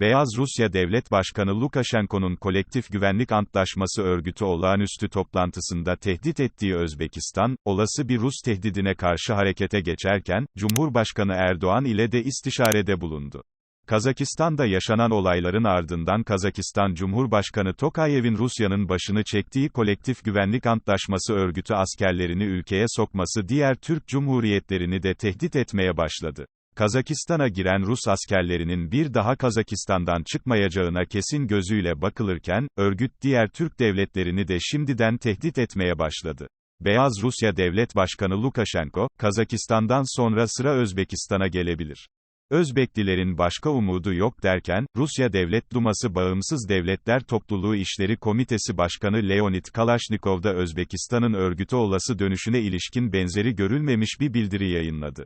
Beyaz Rusya Devlet Başkanı Lukashenko'nun Kolektif Güvenlik Antlaşması Örgütü olağanüstü toplantısında tehdit ettiği Özbekistan, olası bir Rus tehdidine karşı harekete geçerken, Cumhurbaşkanı Erdoğan ile de istişarede bulundu. Kazakistan'da yaşanan olayların ardından Kazakistan Cumhurbaşkanı Tokayev'in Rusya'nın başını çektiği Kolektif Güvenlik Antlaşması örgütü askerlerini ülkeye sokması diğer Türk Cumhuriyetlerini de tehdit etmeye başladı. Kazakistan'a giren Rus askerlerinin bir daha Kazakistan'dan çıkmayacağına kesin gözüyle bakılırken, örgüt diğer Türk devletlerini de şimdiden tehdit etmeye başladı. Beyaz Rusya Devlet Başkanı Lukashenko, Kazakistan'dan sonra sıra Özbekistan'a gelebilir. Özbeklilerin başka umudu yok derken, Rusya Devlet Duması Bağımsız Devletler Topluluğu İşleri Komitesi Başkanı Leonid Kalashnikov da Özbekistan'ın örgütü olası dönüşüne ilişkin benzeri görülmemiş bir bildiri yayınladı.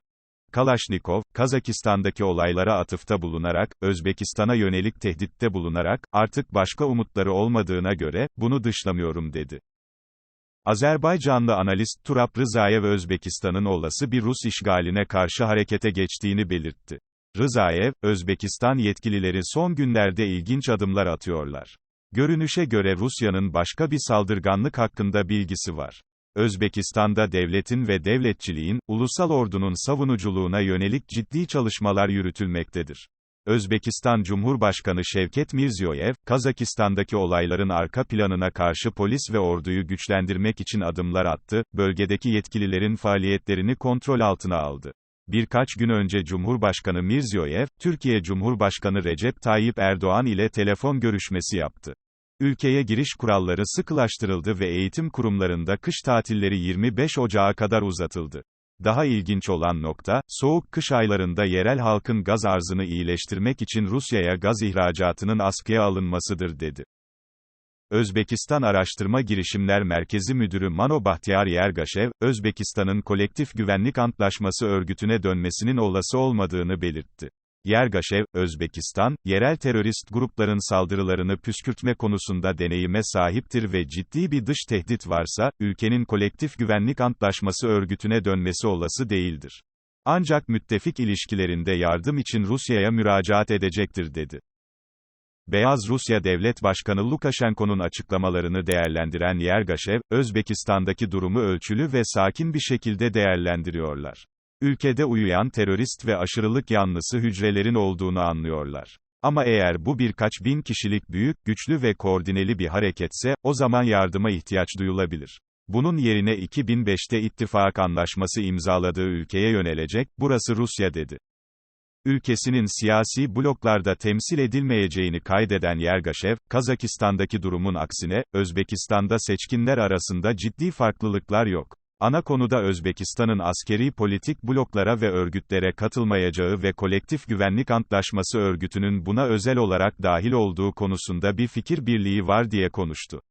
Kalashnikov, Kazakistan'daki olaylara atıfta bulunarak, Özbekistan'a yönelik tehditte bulunarak, artık başka umutları olmadığına göre, bunu dışlamıyorum dedi. Azerbaycanlı analist Turap Rızayev Özbekistan'ın olası bir Rus işgaline karşı harekete geçtiğini belirtti. Rızayev, Özbekistan yetkilileri son günlerde ilginç adımlar atıyorlar. Görünüşe göre Rusya'nın başka bir saldırganlık hakkında bilgisi var. Özbekistan'da devletin ve devletçiliğin, ulusal ordunun savunuculuğuna yönelik ciddi çalışmalar yürütülmektedir. Özbekistan Cumhurbaşkanı Şevket Mirziyoyev, Kazakistan'daki olayların arka planına karşı polis ve orduyu güçlendirmek için adımlar attı, bölgedeki yetkililerin faaliyetlerini kontrol altına aldı. Birkaç gün önce Cumhurbaşkanı Mirziyoyev, Türkiye Cumhurbaşkanı Recep Tayyip Erdoğan ile telefon görüşmesi yaptı. Ülkeye giriş kuralları sıkılaştırıldı ve eğitim kurumlarında kış tatilleri 25 Ocağı kadar uzatıldı. Daha ilginç olan nokta, soğuk kış aylarında yerel halkın gaz arzını iyileştirmek için Rusya'ya gaz ihracatının askıya alınmasıdır dedi. Özbekistan Araştırma Girişimler Merkezi Müdürü Mano Bahtiyar Yergaşev, Özbekistan'ın Kolektif Güvenlik Antlaşması örgütüne dönmesinin olası olmadığını belirtti. Yergaşev, Özbekistan, yerel terörist grupların saldırılarını püskürtme konusunda deneyime sahiptir ve ciddi bir dış tehdit varsa, ülkenin kolektif güvenlik antlaşması örgütüne dönmesi olası değildir. Ancak müttefik ilişkilerinde yardım için Rusya'ya müracaat edecektir dedi. Beyaz Rusya Devlet Başkanı Lukashenko'nun açıklamalarını değerlendiren Yergaşev, Özbekistan'daki durumu ölçülü ve sakin bir şekilde değerlendiriyorlar. Ülkede uyuyan terörist ve aşırılık yanlısı hücrelerin olduğunu anlıyorlar. Ama eğer bu birkaç bin kişilik büyük, güçlü ve koordineli bir hareketse, o zaman yardıma ihtiyaç duyulabilir. Bunun yerine 2005'te ittifak anlaşması imzaladığı ülkeye yönelecek, burası Rusya dedi. Ülkesinin siyasi bloklarda temsil edilmeyeceğini kaydeden Yergaşev, Kazakistan'daki durumun aksine, Özbekistan'da seçkinler arasında ciddi farklılıklar yok. Ana konuda Özbekistan'ın askeri politik bloklara ve örgütlere katılmayacağı ve Kolektif Güvenlik Antlaşması örgütünün buna özel olarak dahil olduğu konusunda bir fikir birliği var diye konuştu.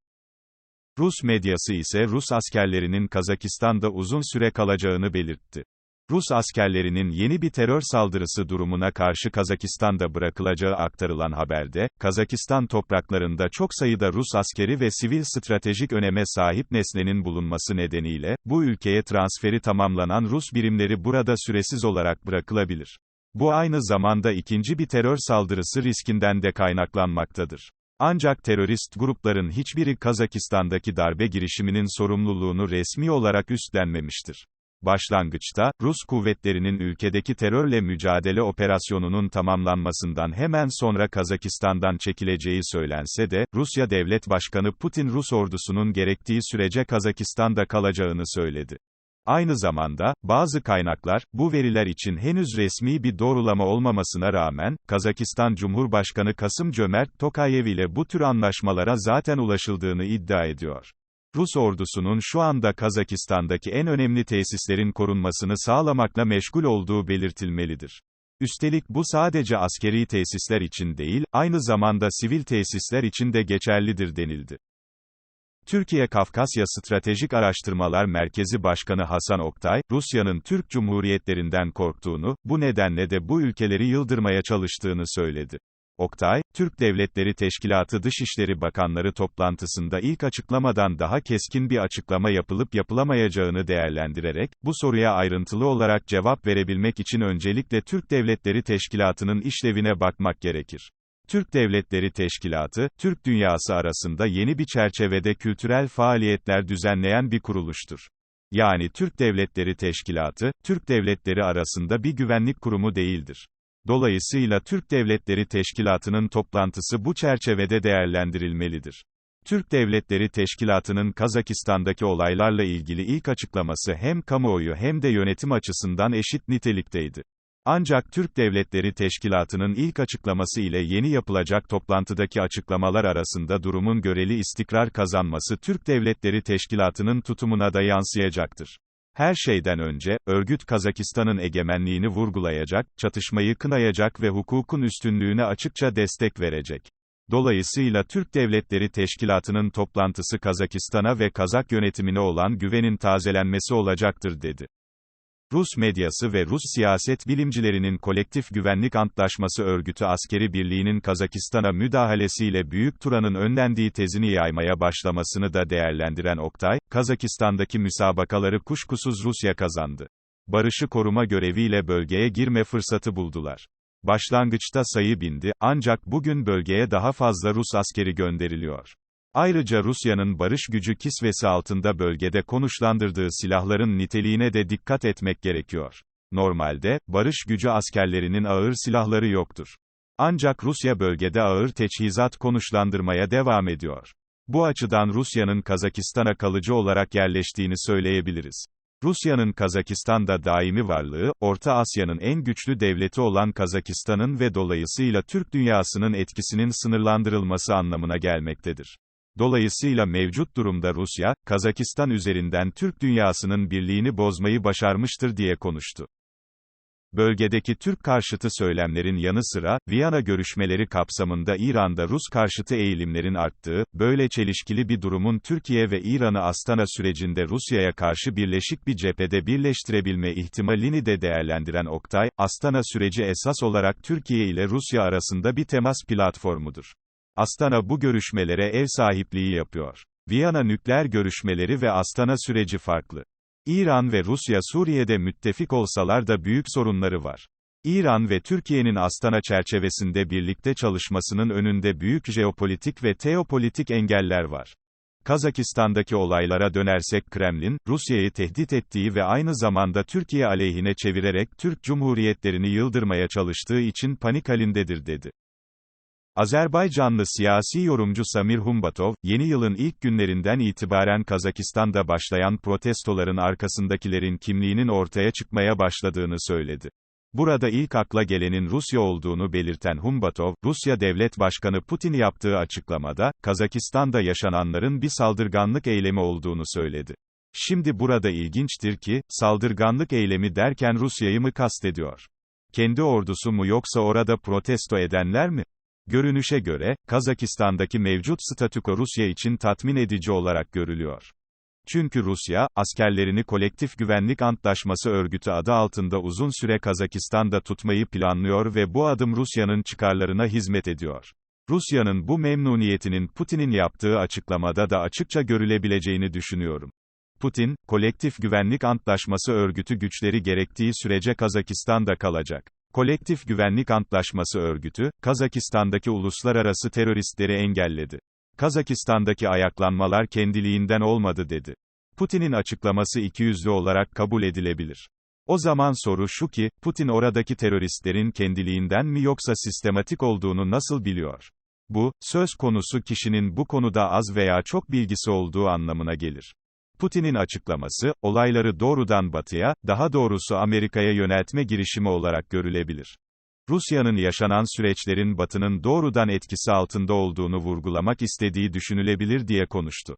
Rus medyası ise Rus askerlerinin Kazakistan'da uzun süre kalacağını belirtti. Rus askerlerinin yeni bir terör saldırısı durumuna karşı Kazakistan'da bırakılacağı aktarılan haberde, Kazakistan topraklarında çok sayıda Rus askeri ve sivil stratejik öneme sahip nesnenin bulunması nedeniyle, bu ülkeye transferi tamamlanan Rus birimleri burada süresiz olarak bırakılabilir. Bu aynı zamanda ikinci bir terör saldırısı riskinden de kaynaklanmaktadır. Ancak terörist grupların hiçbiri Kazakistan'daki darbe girişiminin sorumluluğunu resmi olarak üstlenmemiştir. Başlangıçta, Rus kuvvetlerinin ülkedeki terörle mücadele operasyonunun tamamlanmasından hemen sonra Kazakistan'dan çekileceği söylense de, Rusya Devlet Başkanı Putin Rus ordusunun gerektiği sürece Kazakistan'da kalacağını söyledi. Aynı zamanda, bazı kaynaklar, bu veriler için henüz resmi bir doğrulama olmamasına rağmen, Kazakistan Cumhurbaşkanı Kasım Cömert Tokayev ile bu tür anlaşmalara zaten ulaşıldığını iddia ediyor. Rus ordusunun şu anda Kazakistan'daki en önemli tesislerin korunmasını sağlamakla meşgul olduğu belirtilmelidir. Üstelik bu sadece askeri tesisler için değil, aynı zamanda sivil tesisler için de geçerlidir denildi. Türkiye Kafkasya Stratejik Araştırmalar Merkezi Başkanı Hasan Oktay, Rusya'nın Türk Cumhuriyetlerinden korktuğunu, bu nedenle de bu ülkeleri yıldırmaya çalıştığını söyledi. Oktay, Türk Devletleri Teşkilatı Dışişleri Bakanları toplantısında ilk açıklamadan daha keskin bir açıklama yapılıp yapılamayacağını değerlendirerek, bu soruya ayrıntılı olarak cevap verebilmek için öncelikle Türk Devletleri Teşkilatı'nın işlevine bakmak gerekir. Türk Devletleri Teşkilatı, Türk dünyası arasında yeni bir çerçevede kültürel faaliyetler düzenleyen bir kuruluştur. Yani Türk Devletleri Teşkilatı, Türk devletleri arasında bir güvenlik kurumu değildir. Dolayısıyla Türk Devletleri Teşkilatı'nın toplantısı bu çerçevede değerlendirilmelidir. Türk Devletleri Teşkilatı'nın Kazakistan'daki olaylarla ilgili ilk açıklaması hem kamuoyu hem de yönetim açısından eşit nitelikteydi. Ancak Türk Devletleri Teşkilatı'nın ilk açıklaması ile yeni yapılacak toplantıdaki açıklamalar arasında durumun göreli istikrar kazanması Türk Devletleri Teşkilatı'nın tutumuna da yansıyacaktır. Her şeyden önce, örgüt Kazakistan'ın egemenliğini vurgulayacak, çatışmayı kınayacak ve hukukun üstünlüğüne açıkça destek verecek. Dolayısıyla Türk Devletleri Teşkilatı'nın toplantısı Kazakistan'a ve Kazak yönetimine olan güvenin tazelenmesi olacaktır dedi. Rus medyası ve Rus siyaset bilimcilerinin Kolektif Güvenlik Antlaşması Örgütü askeri birliğinin Kazakistan'a müdahalesiyle Büyük Turan'ın önlendiği tezini yaymaya başlamasını da değerlendiren Oktay, Kazakistan'daki müsabakaları kuşkusuz Rusya kazandı. Barışı koruma göreviyle bölgeye girme fırsatı buldular. Başlangıçta sayı bindi, ancak bugün bölgeye daha fazla Rus askeri gönderiliyor. Ayrıca Rusya'nın barış gücü kisvesi altında bölgede konuşlandırdığı silahların niteliğine de dikkat etmek gerekiyor. Normalde, barış gücü askerlerinin ağır silahları yoktur. Ancak Rusya bölgede ağır teçhizat konuşlandırmaya devam ediyor. Bu açıdan Rusya'nın Kazakistan'a kalıcı olarak yerleştiğini söyleyebiliriz. Rusya'nın Kazakistan'da daimi varlığı, Orta Asya'nın en güçlü devleti olan Kazakistan'ın ve dolayısıyla Türk dünyasının etkisinin sınırlandırılması anlamına gelmektedir. Dolayısıyla mevcut durumda Rusya, Kazakistan üzerinden Türk dünyasının birliğini bozmayı başarmıştır diye konuştu. Bölgedeki Türk karşıtı söylemlerin yanı sıra, Viyana görüşmeleri kapsamında İran'da Rus karşıtı eğilimlerin arttığı, böyle çelişkili bir durumun Türkiye ve İran'ı Astana sürecinde Rusya'ya karşı birleşik bir cephede birleştirebilme ihtimalini de değerlendiren Oktay, Astana süreci esas olarak Türkiye ile Rusya arasında bir temas platformudur. Astana bu görüşmelere ev sahipliği yapıyor. Viyana nükleer görüşmeleri ve Astana süreci farklı. İran ve Rusya Suriye'de müttefik olsalar da büyük sorunları var. İran ve Türkiye'nin Astana çerçevesinde birlikte çalışmasının önünde büyük jeopolitik ve teopolitik engeller var. Kazakistan'daki olaylara dönersek Kremlin, Rusya'yı tehdit ettiği ve aynı zamanda Türkiye aleyhine çevirerek Türk Cumhuriyetlerini yıldırmaya çalıştığı için panik halindedir dedi. Azerbaycanlı siyasi yorumcu Samir Humbatov, yeni yılın ilk günlerinden itibaren Kazakistan'da başlayan protestoların arkasındakilerin kimliğinin ortaya çıkmaya başladığını söyledi. Burada ilk akla gelenin Rusya olduğunu belirten Humbatov, Rusya Devlet Başkanı Putin yaptığı açıklamada, Kazakistan'da yaşananların bir saldırganlık eylemi olduğunu söyledi. Şimdi burada ilginçtir ki, saldırganlık eylemi derken Rusya'yı mı kastediyor? Kendi ordusu mu yoksa orada protesto edenler mi? Görünüşe göre, Kazakistan'daki mevcut statüko Rusya için tatmin edici olarak görülüyor. Çünkü Rusya, askerlerini Kolektif Güvenlik Antlaşması örgütü adı altında uzun süre Kazakistan'da tutmayı planlıyor ve bu adım Rusya'nın çıkarlarına hizmet ediyor. Rusya'nın bu memnuniyetinin Putin'in yaptığı açıklamada da açıkça görülebileceğini düşünüyorum. Putin, Kolektif Güvenlik Antlaşması örgütü güçleri gerektiği sürece Kazakistan'da kalacak. Kolektif Güvenlik Antlaşması örgütü, Kazakistan'daki uluslararası teröristleri engelledi. Kazakistan'daki ayaklanmalar kendiliğinden olmadı dedi. Putin'in açıklaması ikiyüzlü olarak kabul edilebilir. O zaman soru şu ki, Putin oradaki teröristlerin kendiliğinden mi yoksa sistematik olduğunu nasıl biliyor? Bu, söz konusu kişinin bu konuda az veya çok bilgisi olduğu anlamına gelir. Putin'in açıklaması, olayları doğrudan batıya, daha doğrusu Amerika'ya yöneltme girişimi olarak görülebilir. Rusya'nın yaşanan süreçlerin batının doğrudan etkisi altında olduğunu vurgulamak istediği düşünülebilir diye konuştu.